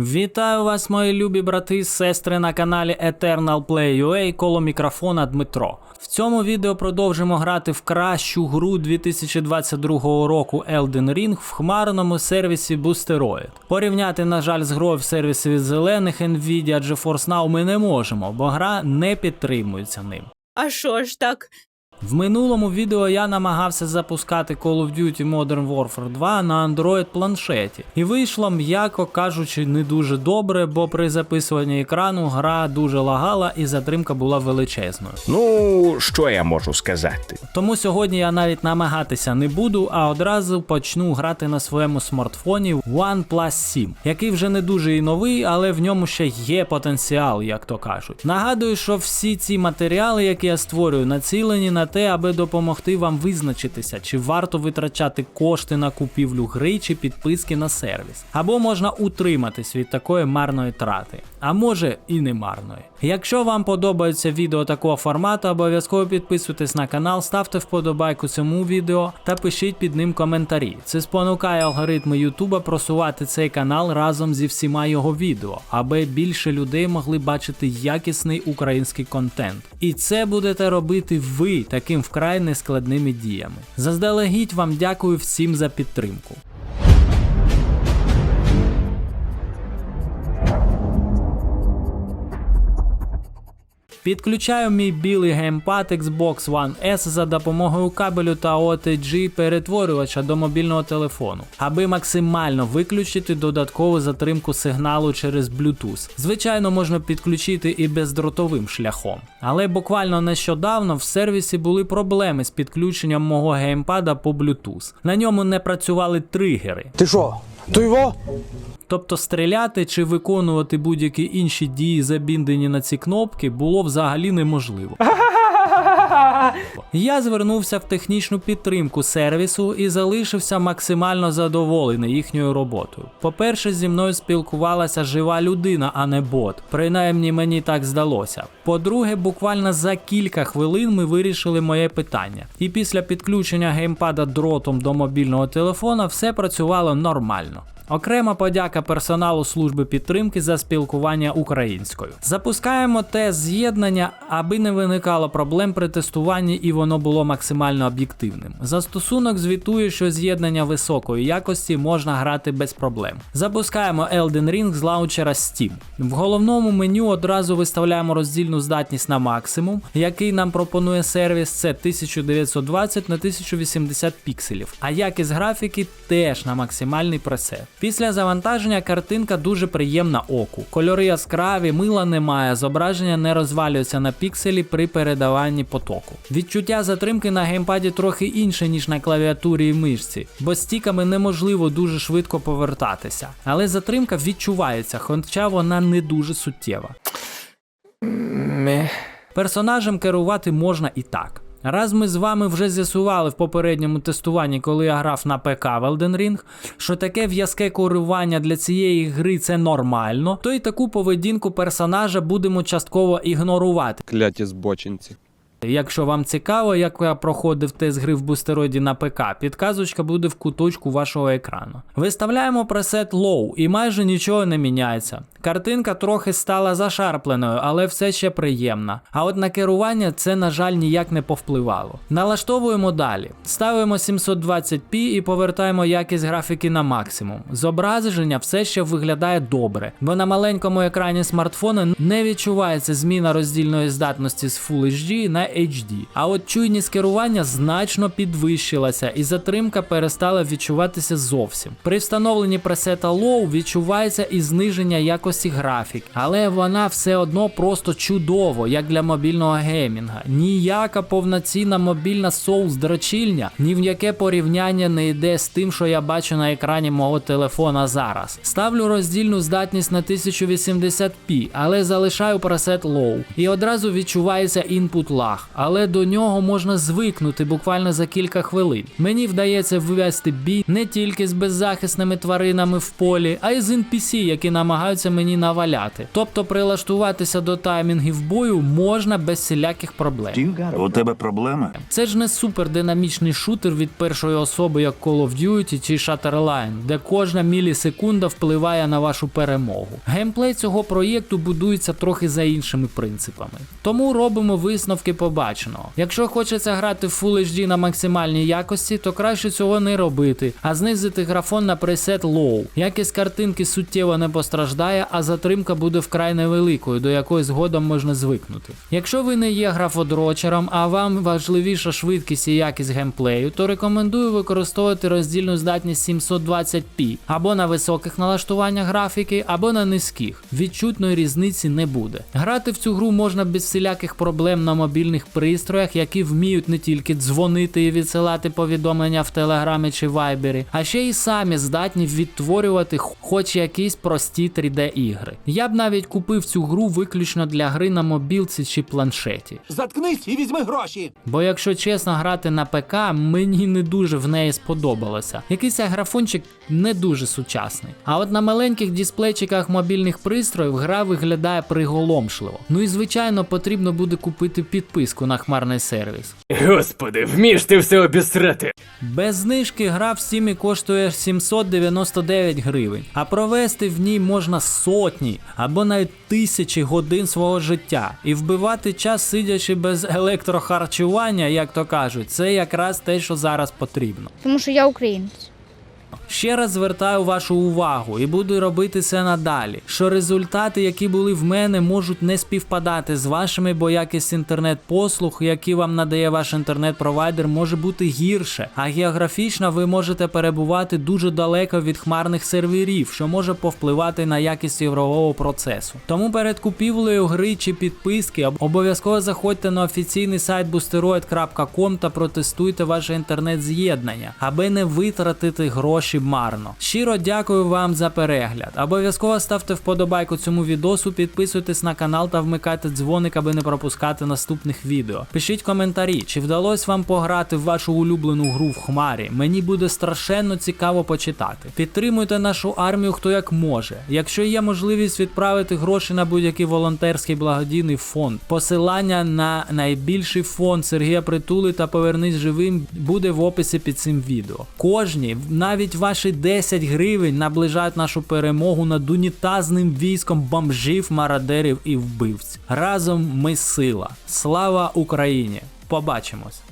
Вітаю вас, мої любі брати і сестри на каналі Eternal Play UA коло мікрофона Дмитро. В цьому відео продовжимо грати в кращу гру 2022 року Elden Ring в хмарному сервісі Boosteroid. Порівняти, на жаль, з грою в сервісі від зелених Nvidia GeForce Now ми не можемо, бо гра не підтримується ним. А що ж так? В минулому відео я намагався запускати Call of Duty Modern Warfare 2 на Android планшеті, і вийшло, м'яко кажучи, не дуже добре, бо при записуванні екрану гра дуже лагала і затримка була величезною. Ну, що я можу сказати? Тому сьогодні я навіть намагатися не буду, а одразу почну грати на своєму смартфоні OnePlus 7, який вже не дуже і новий, але в ньому ще є потенціал, як то кажуть. Нагадую, що всі ці матеріали, які я створюю, націлені на те, аби допомогти вам визначитися, чи варто витрачати кошти на купівлю гри чи підписки на сервіс, або можна утриматись від такої марної трати, а може і не марної. Якщо вам подобаються відео такого формату, обов'язково підписуйтесь на канал, ставте вподобайку цьому відео та пишіть під ним коментарі. Це спонукає алгоритми Ютуба просувати цей канал разом зі всіма його відео, аби більше людей могли бачити якісний український контент. І це будете робити ви таким вкрай нескладними діями. Заздалегідь вам дякую всім за підтримку. Підключаю мій білий геймпад Xbox One S за допомогою кабелю та OTG перетворювача до мобільного телефону, аби максимально виключити додаткову затримку сигналу через Bluetooth. Звичайно, можна підключити і бездротовим шляхом. Але буквально нещодавно в сервісі були проблеми з підключенням мого геймпада по Bluetooth. На ньому не працювали тригери. Ти що? То його? Тобто стріляти чи виконувати будь-які інші дії, забіндені на ці кнопки, було взагалі неможливо. Я звернувся в технічну підтримку сервісу і залишився максимально задоволений їхньою роботою. По-перше, зі мною спілкувалася жива людина, а не бот. Принаймні мені так здалося. По-друге, буквально за кілька хвилин ми вирішили моє питання. І після підключення геймпада дротом до мобільного телефона все працювало нормально. Окрема подяка персоналу служби підтримки за спілкування українською. Запускаємо тест з'єднання, аби не виникало проблем при тестуванні і воно було максимально об'єктивним. Застосунок звітує, що з'єднання високої якості можна грати без проблем. Запускаємо Elden Ring з лаунчера Steam. В головному меню одразу виставляємо роздільну здатність на максимум, який нам пропонує сервіс. Це 1920 на 1080 пікселів, а якість графіки теж на максимальний пресет. Після завантаження картинка дуже приємна оку. Кольори яскраві, мила немає, зображення не розвалюється на пікселі при передаванні потоку. Відчуття затримки на геймпаді трохи інше, ніж на клавіатурі і мишці, бо стіками неможливо дуже швидко повертатися. Але затримка відчувається, хоча вона не дуже суттєва. Персонажем керувати можна і так. Раз ми з вами вже з'ясували в попередньому тестуванні, коли я грав на ПК в Elden Ring, що таке в'язке корування для цієї гри це нормально, то й таку поведінку персонажа будемо частково ігнорувати. Кляті збочинці. Якщо вам цікаво, як я проходив тест гри в бустероді на ПК, підказочка буде в куточку вашого екрану. Виставляємо пресет Low і майже нічого не міняється. Картинка трохи стала зашарпленою, але все ще приємна. А от на керування це, на жаль, ніяк не повпливало. Налаштовуємо далі. Ставимо 720p і повертаємо якість графіки на максимум. Зображення все ще виглядає добре, бо на маленькому екрані смартфона не відчувається зміна роздільної здатності з Full HD на HD. А от чуйність керування значно підвищилася, і затримка перестала відчуватися зовсім. При встановленні пресета Low відчувається і зниження якості графік, але вона все одно просто чудово, як для мобільного геймінга. Ніяка повноцінна мобільна соус дрочільня ні в яке порівняння не йде з тим, що я бачу на екрані мого телефона зараз. Ставлю роздільну здатність на 1080p, але залишаю пресет Low. І одразу відчувається інпут лаг. Жах, але до нього можна звикнути буквально за кілька хвилин. Мені вдається ввести бій не тільки з беззахисними тваринами в полі, а й з NPC, які намагаються мені наваляти. Тобто прилаштуватися до таймінгів бою можна без всіляких проблем. У тебе проблеми? Це ж не супердинамічний шутер від першої особи, як Call of Duty чи Shatterline, де кожна мілісекунда впливає на вашу перемогу. Геймплей цього проєкту будується трохи за іншими принципами. Тому робимо висновки побаченого. Якщо хочеться грати в Full HD на максимальній якості, то краще цього не робити, а знизити графон на пресет Low. Якість картинки суттєво не постраждає, а затримка буде вкрай невеликою, до якої згодом можна звикнути. Якщо ви не є графодрочером, а вам важливіша швидкість і якість геймплею, то рекомендую використовувати роздільну здатність 720p або на високих налаштуваннях графіки, або на низьких. Відчутної різниці не буде. Грати в цю гру можна без всіляких проблем на мобільних пристроях, які вміють не тільки дзвонити і відсилати повідомлення в телеграмі чи вайбері, а ще й самі здатні відтворювати хоч якісь прості 3D ігри. Я б навіть купив цю гру виключно для гри на мобілці чи планшеті. Заткнись і візьми гроші. Бо якщо чесно грати на ПК, мені не дуже в неї сподобалося. Якийсь графончик не дуже сучасний. А от на маленьких дисплейчиках мобільних пристроїв гра виглядає приголомшливо. Ну і звичайно потрібно буде купити підписку на хмарний сервіс. Господи, вмієш ти все обісрати. Без знижки гра в стімі коштує 799 гривень, а провести в ній можна сотні або навіть тисячі годин свого життя. І вбивати час, сидячи без електрохарчування, як то кажуть, це якраз те, що зараз потрібно. Тому що я українець. Ще раз звертаю вашу увагу і буду робити це надалі. Що результати, які були в мене, можуть не співпадати з вашими, бо якість інтернет-послуг, які вам надає ваш інтернет-провайдер, може бути гірше. А географічно ви можете перебувати дуже далеко від хмарних серверів, що може повпливати на якість ігрового процесу. Тому перед купівлею гри чи підписки об- обов'язково заходьте на офіційний сайт boosteroid.com та протестуйте ваше інтернет-з'єднання, аби не витратити гроші марно. Щиро дякую вам за перегляд. Обов'язково ставте вподобайку цьому відосу, підписуйтесь на канал та вмикайте дзвоник, аби не пропускати наступних відео. Пишіть коментарі, чи вдалося вам пограти в вашу улюблену гру в хмарі. Мені буде страшенно цікаво почитати. Підтримуйте нашу армію хто як може. Якщо є можливість відправити гроші на будь-який волонтерський благодійний фонд, посилання на найбільший фонд Сергія Притули та Повернись живим буде в описі під цим відео. Кожні, навіть ваші 10 гривень наближають нашу перемогу над унітазним військом бомжів, мародерів і вбивць. Разом ми сила. Слава Україні! Побачимось!